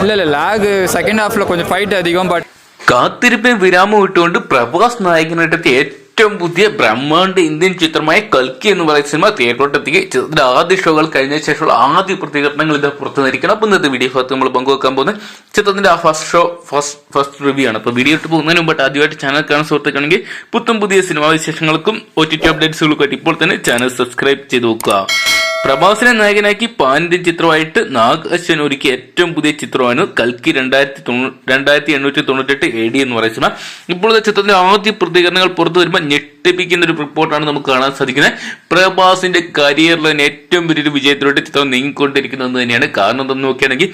ഇല്ല ഇല്ല lag second ഹാഫിൽ കൊഞ്ചം ഫൈറ്റ് അധികം ബട്ട് കാത്തിരിപ്പേ വിരാമം ഇട്ടുകൊണ്ട് പ്രഭാസ് നായകനായിട്ട് ഏറ്റവും പുതിയ ബ്രഹ്മാണ്ഡ ഇന്ത്യൻ ചിത്രമായ കൽക്കി എന്ന് പറയുന്ന സിനിമ തിയേറ്ററിലോട്ടെത്തിക്കുക. ചിത്രത്തിന്റെ ആദ്യ ഷോകൾ കഴിഞ്ഞ ശേഷമുള്ള ആദ്യ പ്രതികരണങ്ങൾ ഇത് പുറത്തു നിന്നിരിക്കണം അപ്പോൾ ഇന്നത്തെ വീഡിയോ ഭാഗത്ത് നമ്മൾ പങ്കുവെക്കാൻ പോകുന്നത് ചിത്രത്തിന്റെ ആ first show first first review ആണ്. അപ്പോൾ വീഡിയോ ഇട്ട് പോകുന്നതിന് മുമ്പ് ആദ്യമായിട്ട് ചാനൽ കാണാൻ സുഹൃത്തുക്കാണെങ്കിൽ പുത്തും പുതിയ സിനിമാ വിശേഷങ്ങൾക്കും ഒ ടി ടി അപ്ഡേറ്റ്സുകൾക്കും ഇപ്പോൾ തന്നെ ചാനൽ സബ്സ്ക്രൈബ് ചെയ്ത് നോക്കുക. പ്രഭാസിനെ നായകനാക്കി പാൻഡ്യൻ ചിത്രമായിട്ട് നാഗ് അശ്വൻ ഒരുക്കിയ ഏറ്റവും പുതിയ ചിത്രമാണ് കൽക്കി രണ്ടായിരത്തി രണ്ടായിരത്തി എണ്ണൂറ്റി തൊണ്ണൂറ്റെട്ട് എ ഡി എന്ന് പറയുന്ന ഇപ്പോഴത്തെ ചിത്രത്തിന്റെ ആദ്യ പ്രതികരണങ്ങൾ പുറത്തു വരുമ്പോൾ ഞെട്ടിപ്പിക്കുന്ന ഒരു റിപ്പോർട്ടാണ് നമുക്ക് കാണാൻ സാധിക്കുന്നത്. പ്രഭാസിന്റെ കരിയറിൽ തന്നെ ഏറ്റവും വലിയൊരു വിജയത്തിലോട്ട് ചിത്രം നീങ്ങിക്കൊണ്ടിരിക്കുന്നത് തന്നെയാണ്. കാരണം എന്തെന്ന് നോക്കുകയാണെങ്കിൽ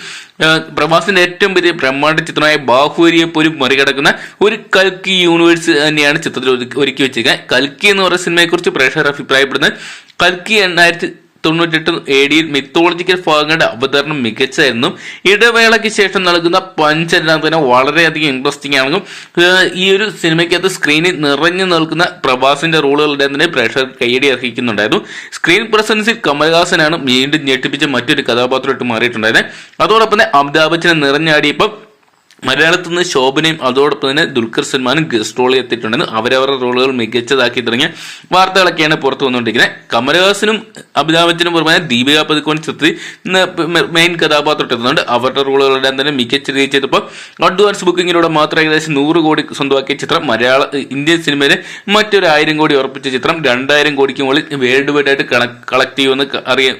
പ്രഭാസിന്റെ ഏറ്റവും വലിയ ബ്രഹ്മാണ്ഡ ചിത്രമായ ബാഹുബലിയെ പോലും മറികടക്കുന്ന ഒരു കൽക്കി യൂണിവേഴ്സ് തന്നെയാണ് ചിത്രത്തിൽ ഒരുക്കി- വെച്ചിരിക്കുന്നത്. കൽക്കി എന്ന് പറയുന്ന സിനിമയെ കുറിച്ച് പ്രേക്ഷകർ അഭിപ്രായപ്പെടുന്നത് കൽക്കി എണ്ണായിരത്തി തൊണ്ണൂറ്റെട്ട് എ ഡിയിൽ മിത്തോളജിക്കൽ ഭാഗങ്ങളുടെ അവതരണം മികച്ചായിരുന്നു ഇടവേളയ്ക്ക് ശേഷം നൽകുന്ന പഞ്ചരനാഥന വളരെയധികം ഇൻട്രസ്റ്റിംഗ് ആണെന്നും ഈ ഒരു സിനിമയ്ക്കകത്ത് സ്ക്രീനിൽ നിറഞ്ഞു നിൽക്കുന്ന പ്രഭാസിന്റെ റോളുകളുടെ തന്നെ പ്രേക്ഷകർ കൈയടി അർഹിക്കുന്നുണ്ടായിരുന്നു. സ്ക്രീൻ പ്രസൻസിൽ കമൽഹാസനാണ് വീണ്ടും ഞെട്ടിപ്പിച്ച മറ്റൊരു കഥാപാത്രമായിട്ട് മാറിയിട്ടുണ്ടായിരുന്നത് അതോടൊപ്പം തന്നെ അമിതാഭ് ബച്ചനെ നിറഞ്ഞാടിയപ്പോൾ മലയാളത്തിൽ നിന്ന് ശോഭനയും അതോടൊപ്പം തന്നെ ദുൽഖർ സൽമാനും ഗസ്റ്റ് റോളിൽ എത്തിയിട്ടുണ്ടെന്ന് അവരവരുടെ റോളുകൾ മികച്ചതാക്കി തുടങ്ങിയ വാർത്തകളൊക്കെയാണ് പുറത്തു വന്നുകൊണ്ടിരിക്കുന്നത്. കമലഹാസനും അമിതാഭ് ബച്ചനും പുറമെ ദീപിക പതുക്കോൺ ചിത്രത്തിൽ മെയിൻ കഥാപാത്രം എത്തുന്നുണ്ട്. അവരുടെ റോളുകളെല്ലാം തന്നെ മികച്ച രീതിയിൽ ചെയ്തപ്പോൾ അഡ്വാൻസ് ബുക്കിങ്ങിലൂടെ മാത്രം ഏകദേശം നൂറ് കോടി സ്വന്തമാക്കിയ ചിത്രം മലയാള ഇന്ത്യൻ സിനിമയിലെ മറ്റൊരു ആയിരം കോടി ഉറപ്പിച്ച ചിത്രം രണ്ടായിരം കോടിക്ക് മുകളിൽ വേൾഡ് വൈഡ് ആയിട്ട് കളക്ട് ചെയ്യുമെന്ന് അറിയാൻ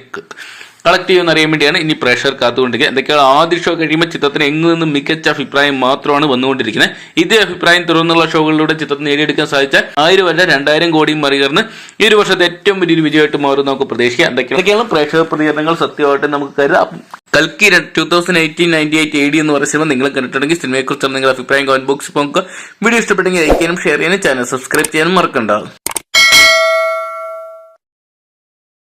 കളക്ട് ചെയ്യുമെന്ന് അറിയാൻ വേണ്ടിയാണ് ഇനി പ്രേക്ഷകർ കാത്തുകൊണ്ടിരിക്കുക എന്തൊക്കെയാണ് ആദ്യ ഷോ കഴിയുമ്പോൾ ചിത്രത്തിന് എങ്ങു നിന്നും മികച്ച അഭിപ്രായം മാത്രമാണ് വന്നുകൊണ്ടിരിക്കുന്നത്. ഇതേ അഭിപ്രായം തുറന്നുള്ള ഷോകളിലൂടെ ചിത്രം നേടിയെടുക്കാൻ സാധിച്ചാൽ ആയിരം വല്ല രണ്ടായിരം കോടിയും മറികടന്ന് ഈ ഒരു വർഷത്തെ ഏറ്റവും വലിയൊരു വിജയമായിട്ട് മാറും നമുക്ക് പ്രതീക്ഷിക്കാം. എന്തൊക്കെയാണ്? എന്തൊക്കെയാണ് പ്രേക്ഷക പ്രതികരണങ്ങൾ സത്യമായിട്ട് നമുക്ക് കരുതാം. കൽക്കി two thousand eighteen ninety eight A D എന്ന് പറയുന്ന സിനിമ നിങ്ങൾ കണ്ടിട്ടുണ്ടെങ്കിൽ സിനിമയെക്കുറിച്ചുള്ള നിങ്ങളുടെ അഭിപ്രായം കമന്റ് ബോക്സിൽ പോകുക വീഡിയോ ഇഷ്ടപ്പെട്ടെങ്കിൽ ലൈക്ക് ചെയ്യാനും ഷെയർ ചെയ്യാനും ചാനൽ സബ്സ്ക്രൈബ് ചെയ്യാനും മറക്കണ്ട.